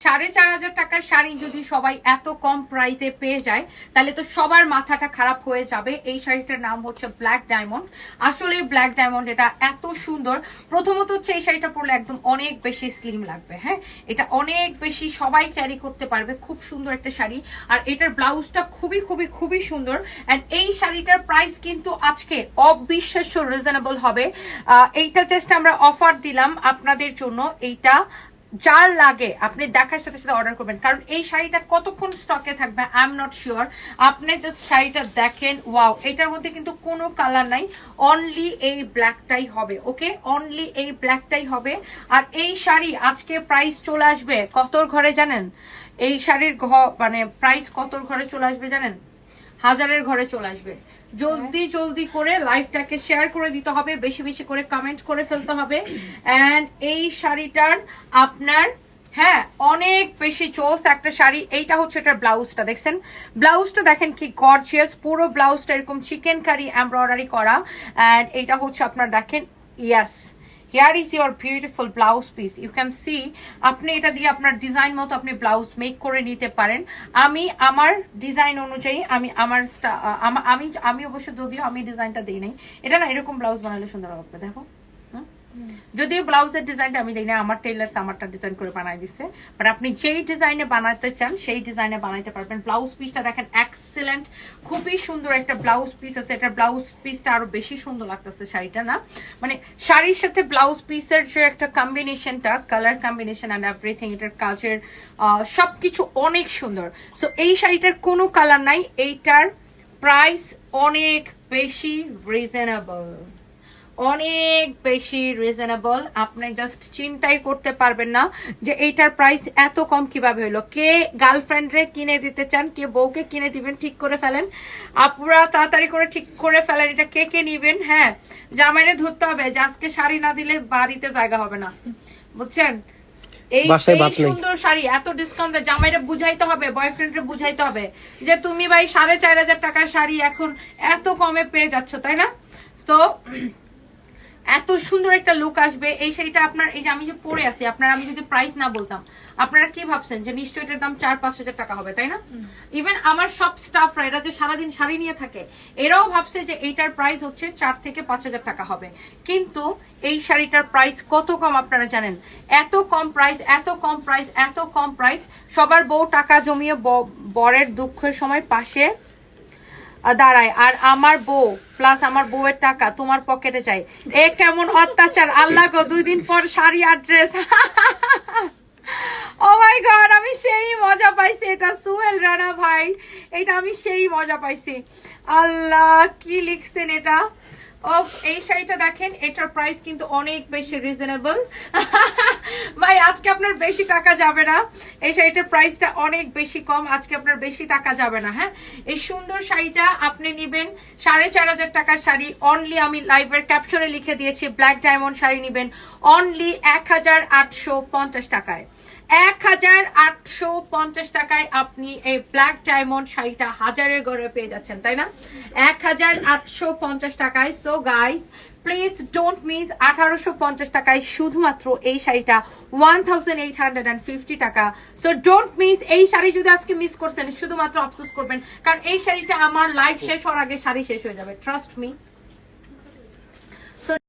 সাড়ে চার হাজার টাকার শাড়ি যদি সবাই এত কম প্রাইসে পেয়ে যায়, তাহলে তো সবার মাথাটা খারাপ হয়ে যাবে। এই শাড়িটার নাম হচ্ছে ব্ল্যাক ডায়মন্ড আসলে ব্ল্যাক ডায়মন্ড এটা এত সুন্দর। প্রথমত হচ্ছে এই শাড়িটা পরলে একদম অনেক বেশি স্লিম লাগবে হ্যাঁ? এটা অনেক বেশি সবাই ক্যারি করতে পারবে। খুব সুন্দর একটা শাড়ি। আর এটার ব্লাউজটা খুবই খুবই খুবই সুন্দর। অ্যান্ড এই শাড়িটার প্রাইস কিন্তু আজকে অবিশ্বাস্য রিজনেবল হবে। এইটা জাস্ট আমরা অফার দিলাম আপনাদের জন্য। এইটা যার লাগে আপনি দেখার সাথে সাথে অর্ডার করবেন। কারণ এই শাড়িটা কতক্ষণ স্টকে থাকবে আই এম নট শিওর আপনি জাস্ট শাড়িটা দেখেন ওয়াও এটার মধ্যে কিন্তু কোনো কালার নাই। অনলি এই ব্ল্যাকটাই হবে ওকে অনলি এই ব্ল্যাকটাই হবে। আর এই শাড়ি আজকে প্রাইস চলে আসবে কতর ঘরে জানেন? এই শাড়ির মানে প্রাইস কতর ঘরে চলে আসবে জানেন? হাজারের ঘরে চলে আসবে। জলদি জলদি করে লাইভটাকে শেয়ার করে দিতে হবে, বেশি বেশি করে কমেন্ট করে ফেলতে হবে। এন্ড এই শাড়িটার আপনার হ্যাঁ অনেক বেশি চোস একটা শাড়ি। এইটা হচ্ছে এটার ব্লাউজটা দেখছেন? ব্লাউজটা দেখেন কি গর্জিয়াস পুরো ব্লাউজটা এরকম চিকেন কারি এমব্রয়ডারি করা। এন্ড এইটা হচ্ছে আপনার দেখেন yes here is your beautiful blouse piece you can see আপনি এটা দিয়ে আপনার ডিজাইন মতো আপনি ব্লাউজ মেক করে নিতে পারেন। আমি আমার ডিজাইন অনুযায়ী আমি আমার আমা- আমি অবশ্য যদিও আমি ডিজাইনটা দিই নাই। এটা না এরকম ব্লাউজ বানালে সুন্দর হবে। দেখো? যদিও ব্লাউজের ডিজাইনটা আমি দেখি না, আমার টেলার্স আমারটা ডিজাইন করে বানাই দিচ্ছে বাট আপনি যেই ডিজাইনে বানাতে চান, সেই ডিজাইনে বানাইতে পারবেন। ব্লাউজ পিসটা দেখেন এক্সেলেন্ট খুবই সুন্দর একটা ব্লাউজ পিস আছে। এটা ব্লাউজ পিসটা আরও বেশি সুন্দর লাগতেছে শাড়িটা না। মানে শাড়ির সাথে ব্লাউজ পিসের যে একটা কম্বিনেশনটা কালার কম্বিনেশন অ্যান্ড এভরিথিং এটার কাজের সবকিছু অনেক সুন্দর। সো এই শাড়িটার কোনো কালার নাই। এইটার প্রাইস অনেক বেশি রিজনেবল অনেক বেশি রিজনেবল আপনি জাস্ট চিন্তাই করতে পারবেন না যে এইটার প্রাইস এত কম কীভাবে হলো কে গার্লফ্রেন্ড রে কিনে দিতে চান কে বউকে কিনে দিবেন ঠিক করে ফেলেন। আপুরা তাড়াতাড়ি করে ঠিক করে ফেলেন এটা কে কে নিবেন? হ্যাঁ জামাইরে ধরতে হবে যে আজকে শাড়ি না দিলে বাড়িতে জায়গা হবে না। বুঝছেন? এই। সুন্দর শাড়ি এত ডিসকাউন্ট জামাইরে বুঝাইতে হবে বয়ফ্রেন্ডরে বুঝাইতে হবে যে তুমি ভাই সাড়ে চার হাজার টাকার শাড়ি এখন এত কমে পেয়ে যাচ্ছ তাই না? তো এত সুন্দর একটা লুক আসবে। এই শাড়িটা আপনার এই যে আমি যে পরে আছি আপনার আমি যদি প্রাইস না বলতাম আপনারা কি ভাবছেন যে নিশ্চয়ই এটার দাম চার পাঁচ হাজার টাকা হবে তাই না? ইভেন আমার সব স্টাফরা এরা যে সারাদিন শাড়ি নিয়ে থাকে এরাও ভাবছে যে এইটার প্রাইস হচ্ছে চার থেকে পাঁচ হাজার টাকা হবে। কিন্তু এই শাড়িটার প্রাইস কত কম আপনারা জানেন? এত কম প্রাইস এত কম প্রাইস এত কম প্রাইস সবার বউ টাকা জমিয়ে বরের দুঃখের সময় পাশে দাঁড়ায়। আর আমার বউ প্লাস আমার বউয়ের টাকা তোমার পকেটে চাই। এ কেমন অত্যাচার। আল্লাহ গো, দুই দিন পর শাড়ি আর ড্রেস ও মাই গড আমি সেই মজা পাইছি। এটা সুহেল রানা ভাই। এটা আমি সেই মজা পাইছি। আল্লাহ, কি লিখছেন এটা? ও এই শাড়িটা দেখেন, এটার প্রাইস কিন্তু অনেক বেশি রিজনেবল ভাই, আজকে আপনার বেশি টাকা যাবে না। এই শাড়িটার প্রাইসটা অনেক বেশি কম, আজকে আপনার বেশি টাকা যাবে না হ্যাঁ? এই সুন্দর শাড়িটা আপনি নিবেন, সাড়ে চার হাজার টাকার শাড়ি অনলি আমি লাইভের ক্যাপশনে লিখে দিয়েছি ব্ল্যাক ডায়মন্ড শাড়ি নিবেন অনলি এক হাজার আটশো পঞ্চাশ টাকায়। এক হাজার আটশো পঞ্চাশ টাকায় আপনি এই ব্ল্যাক ডায়মন্ড শাড়িটা হাজারের ঘরে পেয়ে যাচ্ছেন, তাই না? এক হাজার আটশো পঞ্চাশ টাকায় so guys please don't miss আঠারোশো পঞ্চাশ টাকায় শুধুমাত্র এই শাড়িটা one thousand eight hundred and fifty টাকা। সো ডোন্ট মিস এই শাড়ি যদি আজকে মিস করছেন, শুধুমাত্র আফসোস করবেন, কারণ এই শাড়িটা আমার লাইফ শেষ হওয়ার আগে শাড়ি শেষ হয়ে যাবে ট্রাস্ট মি